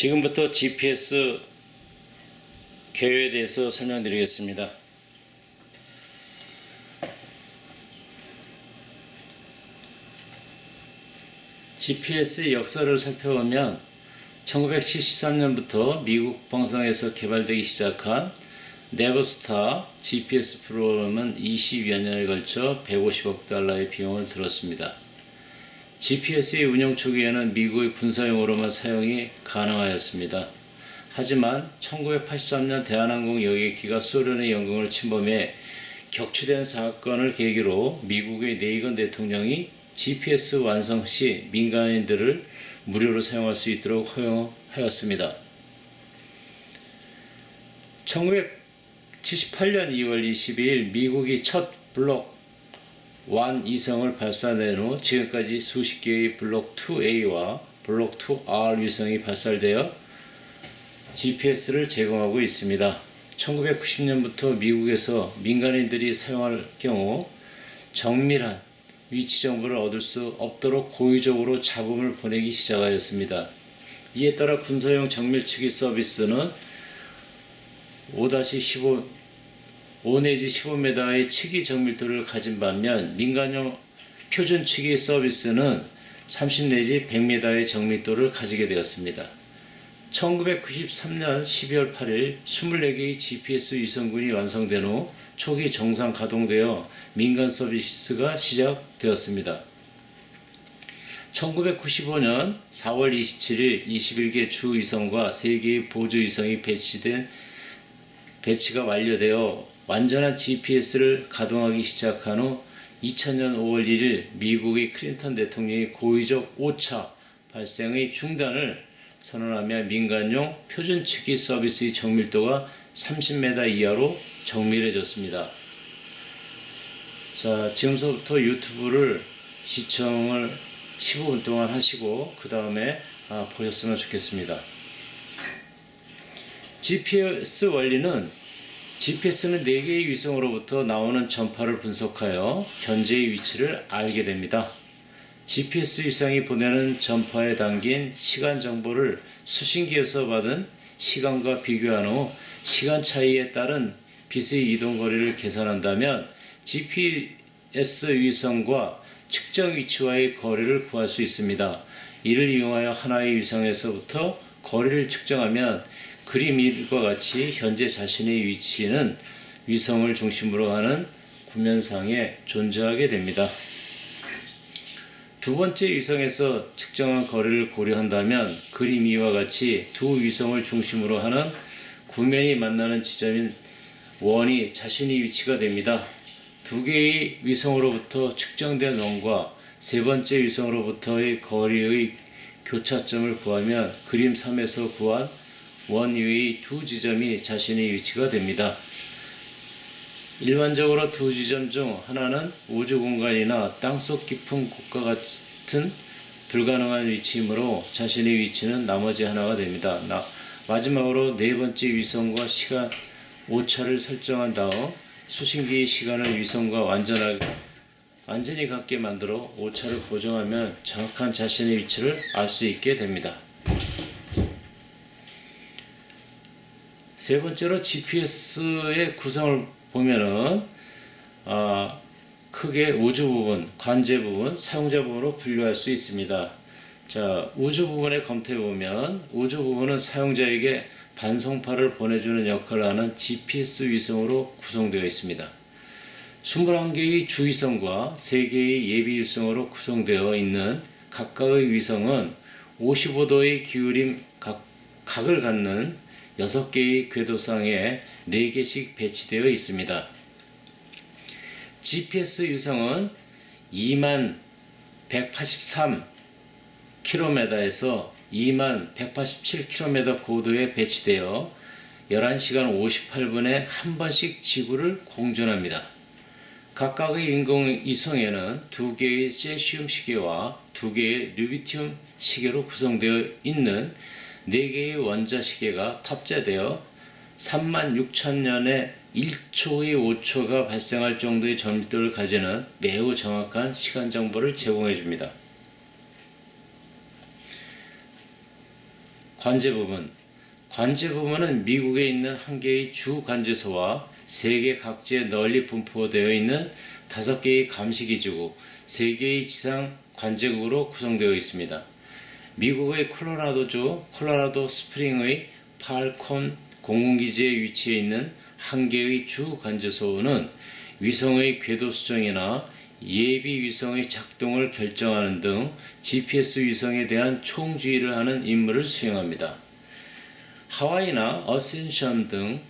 지금부터 GPS 개요에 대해서 설명드리겠습니다. GPS의 역사를 살펴보면 1973년부터 미국 국방성에서 개발되기 시작한 네버스타 GPS 프로그램은 20여 년에 걸쳐 150억 달러의 비용을 들었습니다. GPS의 운영 초기에는 미국의 군사용으로만 사용이 가능하였습니다. 하지만 1983년 대한항공 여객기가 소련의 영공을 침범해 격추된 사건을 계기로 미국의 레이건 대통령이 GPS 완성 시 민간인들을 무료로 사용할 수 있도록 허용하였습니다. 1978년 2월 22일 미국이 첫 블록 1 위성을 발사된 후 지금까지 수십 개의 블록 2A와 블록 2R 위성이 발사되어 GPS를 제공하고 있습니다. 1990년부터 미국에서 민간인들이 사용할 경우 정밀한 위치 정보를 얻을 수 없도록 고의적으로 잡음을 보내기 시작하였습니다. 이에 따라 군사용 정밀 치기 서비스는 5-15 5 내지 15m의 치기 정밀도를 가진 반면 민간용 표준 치기 서비스는 30 내지 100m의 정밀도를 가지게 되었습니다. 1993년 12월 8일 24개의 GPS 위성군이 완성된 후 초기 정상 가동되어 민간 서비스가 시작되었습니다. 1995년 4월 27일 21개 주 위성과 3개의 보조 위성이 배치된 배치가 완료되어 완전한 GPS를 가동하기 시작한 후 2000년 5월 1일 미국의 클린턴 대통령이 고의적 오차 발생의 중단을 선언하며 민간용 표준 측기 서비스의 정밀도가 30m 이하로 정밀해졌습니다. 자, 지금부터 유튜브를 시청을 15분 동안 하시고 그 다음에 아, 보셨으면 좋겠습니다. GPS 원리는 GPS는 4개의 위성으로부터 나오는 전파를 분석하여 현재의 위치를 알게 됩니다. GPS 위성이 보내는 전파에 담긴 시간 정보를 수신기에서 받은 시간과 비교한 후 시간 차이에 따른 빛의 이동 거리를 계산한다면 GPS 위성과 측정 위치와의 거리를 구할 수 있습니다. 이를 이용하여 하나의 위성에서부터 거리를 측정하면 그림 1과 같이 현재 자신의 위치는 위성을 중심으로 하는 구면상에 존재하게 됩니다. 두 번째 위성에서 측정한 거리를 고려한다면 그림 2와 같이 두 위성을 중심으로 하는 구면이 만나는 지점인 원이 자신의 위치가 됩니다. 두 개의 위성으로부터 측정된 원과 세 번째 위성으로부터의 거리의 교차점을 구하면 그림 3에서 구한 원 위의 두 지점이 자신의 위치가 됩니다. 일반적으로 두 지점 중 하나는 우주 공간이나 땅속 깊은 곳과 같은 불가능한 위치이므로 자신의 위치는 나머지 하나가 됩니다. 나, 마지막으로 네 번째 위성과 시간 오차를 설정한 다음 수신기의 시간을 위성과 완전하게 완전히 같게 만들어 오차를 보정하면 정확한 자신의 위치를 알 수 있게 됩니다. 세 번째로 GPS의 구성을 보면은 아, 크게 우주 부분, 관제 부분, 사용자 부분으로 분류할 수 있습니다. 자, 우주 부분에 검토해 보면 우주 부분은 사용자에게 반송파를 보내주는 역할을 하는 GPS 위성으로 구성되어 있습니다. 21개의 주위성과 3개의 예비 위성으로 구성되어 있는 각각의 위성은 55도의 기울임 각, 각을 갖는 6개의 궤도상에 4개씩 배치되어 있습니다. GPS 위성은 2만 183km에서 2만 187km 고도에 배치되어 11시간 58분에 한 번씩 지구를 공전합니다. 각각의 인공위성에는 두 개의 세시움 시계와 두 개의 르비튬 시계로 구성되어 있는 네 개의 원자 시계가 탑재되어 3만 6천 년에 1초의 5초가 발생할 정도의 정밀도를 가지는 매우 정확한 시간 정보를 제공해 줍니다. 관제 부분. 관제 부분은 미국에 있는 한 개의 주 관제소와 세계 각지에 널리 분포되어 있는 다섯 개의 감시기지고 세 개의 지상 관제국으로 구성되어 있습니다. 미국의 콜로라도주 콜로라도 스프링의 팔콘 공군기지에 위치해 있는 한 개의 주 관제소는 위성의 궤도 수정이나 예비 위성의 작동을 결정하는 등 GPS 위성에 대한 총지휘를 하는 임무를 수행합니다. 하와이나 어센션 등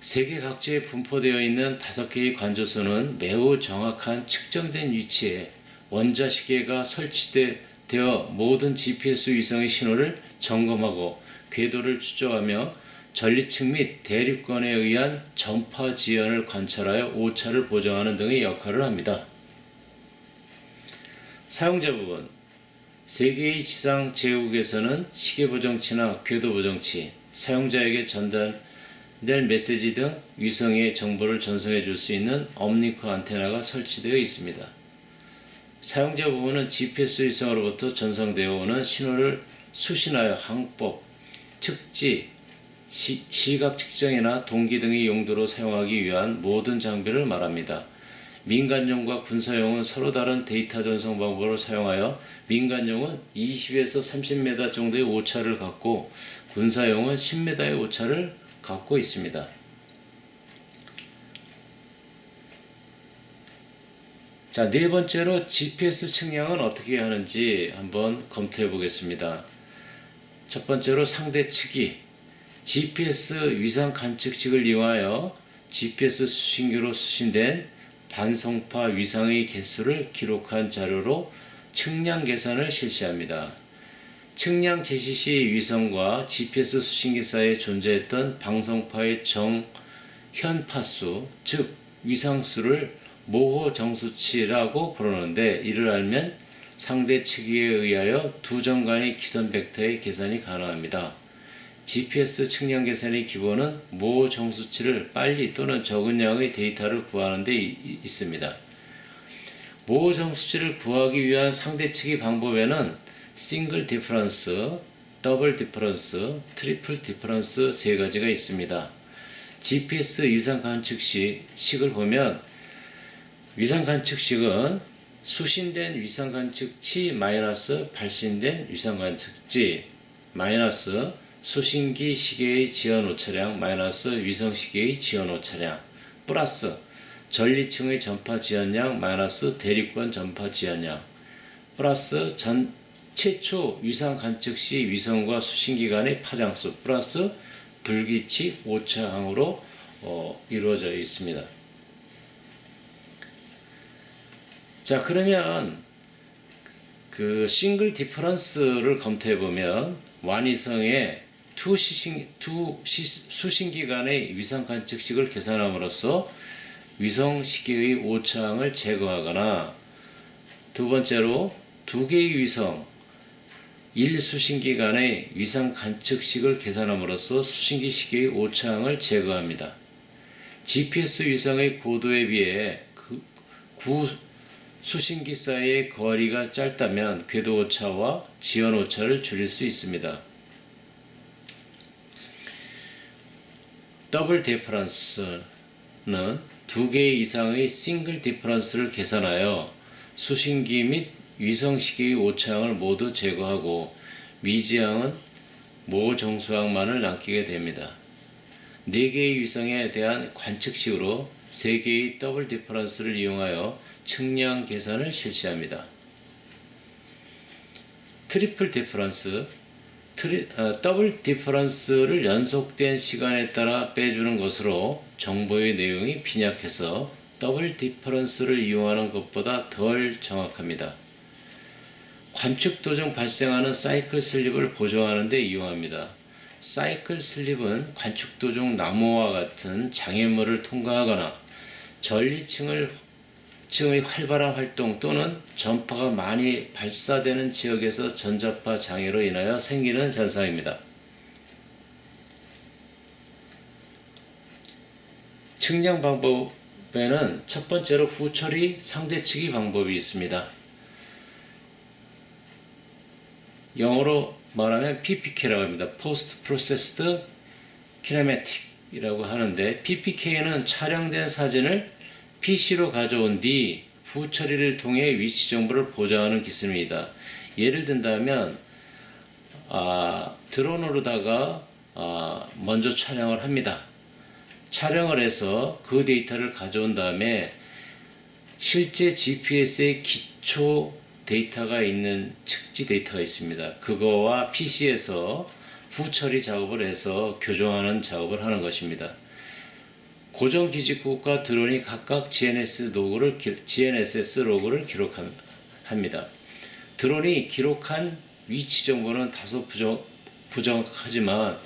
세계 각지에 분포되어 있는 다섯 개의 관조소는 매우 정확한 측정된 위치에 원자 시계가 설치 되어 모든 GPS 위성의 신호를 점검하고 궤도를 추적하며 전리층 및 대륙권에 의한 전파 지연을 관찰하여 오차를 보정하는 등의 역할을 합니다. 사용자 부분 세계의 지상 제국에서는 시계 보정치나 궤도 보정치, 사용자에게 전달될 메시지 등 위성의 정보를 전송해 줄 수 있는 업리커 안테나가 설치되어 있습니다. 사용자 부분은 GPS 위성으로부터 전송되어 오는 신호를 수신하여 항법, 측지, 시, 시각 측정이나 동기 등의 용도로 사용하기 위한 모든 장비를 말합니다. 민간용과 군사용은 서로 다른 데이터 전송 방법을 사용하여 민간용은 20에서 30m 정도의 오차를 갖고 군사용은 10m의 오차를 갖고 있습니다. 자, 네 번째로 GPS 측량은 어떻게 하는지 한번 검토해 보겠습니다. 첫 번째로 상대 측이 GPS 위상 관측식을 이용하여 GPS 수신기로 수신된 반성파 위상의 개수를 기록한 자료로 측량 계산을 실시합니다. 측량 개시 시 위성과 GPS 수신기 사이에 존재했던 방송파의 정현 파수, 즉 위상수를 모호 정수치라고 부르는데 이를 알면 상대 측에 의하여 두점 간의 기선 벡터의 계산이 가능합니다. GPS 측량 계산의 기본은 모 정수치를 빨리 또는 적은 양의 데이터를 구하는 데 이- 있습니다. 모 정수치를 구하기 위한 상대 측의 방법에는 싱글 디퍼런스, 더블 디퍼런스, 트리플 디퍼런스 세 가지가 있습니다. GPS 위상 관측식 식을 보면 위상 관측식은 수신된 위상 관측치 마이너스 발신된 위상 관측치 마이너스 수신기 시계의 지연 오차량 마이너스 위성 시계의 지연 오차량 플러스 전리층의 전파 지연량 마이너스 대립권 전파 지연량 플러스 전 최초 위상 관측 시 위성과 수신기 간의 파장수 플러스 불규칙 오차항으로 어, 이루어져 있습니다. 자 그러면 그 싱글 디퍼런스를 검토해 보면 완위성의 투 시신 투 시, 수신기 간의 위상 관측식을 계산함으로써 위성 시계의 오차항을 제거하거나 두 번째로 두 개의 위성 1 수신기 간의 위상 관측식을 계산함으로써 수신기 시계의 오차항을 제거합니다. GPS 위성의 고도에 비해 그, 구 수신기 사이의 거리가 짧다면 궤도 오차와 지연 오차를 줄일 수 있습니다. 더블 디퍼런스는 두 개 이상의 싱글 디퍼런스를 계산하여 수신기 및 위성 시계의 오차항을 모두 제거하고 미지항은 모 정수항만을 남기게 됩니다. 네 개의 위성에 대한 관측식으로 세 개의 더블 디퍼런스를 이용하여 측량 계산을 실시합니다. 트리플 디퍼런스, 트리, 어, 더블 디퍼런스를 연속된 시간에 따라 빼주는 것으로 정보의 내용이 빈약해서 더블 디퍼런스를 이용하는 것보다 덜 정확합니다. 관측 도중 발생하는 사이클 슬립을 보정하는 데 이용합니다. 사이클 슬립은 관측 도중 나무와 같은 장애물을 통과하거나 전리층을 층의 활발한 활동 또는 전파가 많이 발사되는 지역에서 전자파 장애로 인하여 생기는 현상입니다. 측량 방법에는 첫 번째로 후처리 상대측이 방법이 있습니다. 영어로 말하면 PPK라고 합니다. Post Processed Kinematic이라고 하는데 PPK는 촬영된 사진을 PC로 가져온 뒤 후처리를 통해 위치 정보를 보정하는 기술입니다. 예를 든다면 아, 드론으로다가 아, 먼저 촬영을 합니다. 촬영을 해서 그 데이터를 가져온 다음에 실제 GPS의 기초 데이터가 있는 측지 데이터가 있습니다. 그거와 PC에서 후처리 작업을 해서 교정하는 작업을 하는 것입니다. 고정 기지국과 드론이 각각 GNS 로그를 기- GNSS 로그를 기록합니다. 드론이 기록한 위치 정보는 다소 부정, 부정확하지만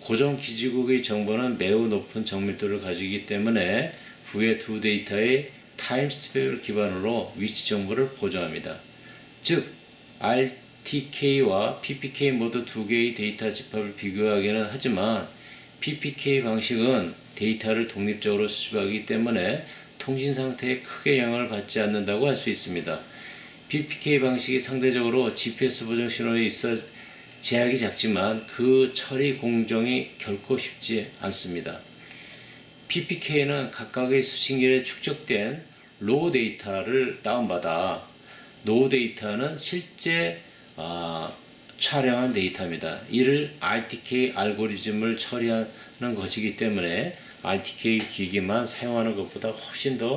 고정 기지국의 정보는 매우 높은 정밀도를 가지기 때문에 후에 두 데이터의 타임스텝을 기반으로 위치 정보를 보정합니다. 즉 RTK와 PPK 모두 두 개의 데이터 집합을 비교하기는 하지만 PPK 방식은 데이터를 독립적으로 수집하기 때문에 통신 상태에 크게 영향을 받지 않는다고 할 수 있습니다. PPK 방식이 상대적으로 GPS 보정 신호에 있어 제약이 작지만 그 처리 공정이 결코 쉽지 않습니다. PPK는 각각의 수신기에 축적된 로우 데이터를 다운받아 로우 데이터는 실제 아, 촬영한 데이터입니다. 이를 RTK 알고리즘을 처리하는 것이기 때문에 RTK 기기만 사용하는 것보다 훨씬 더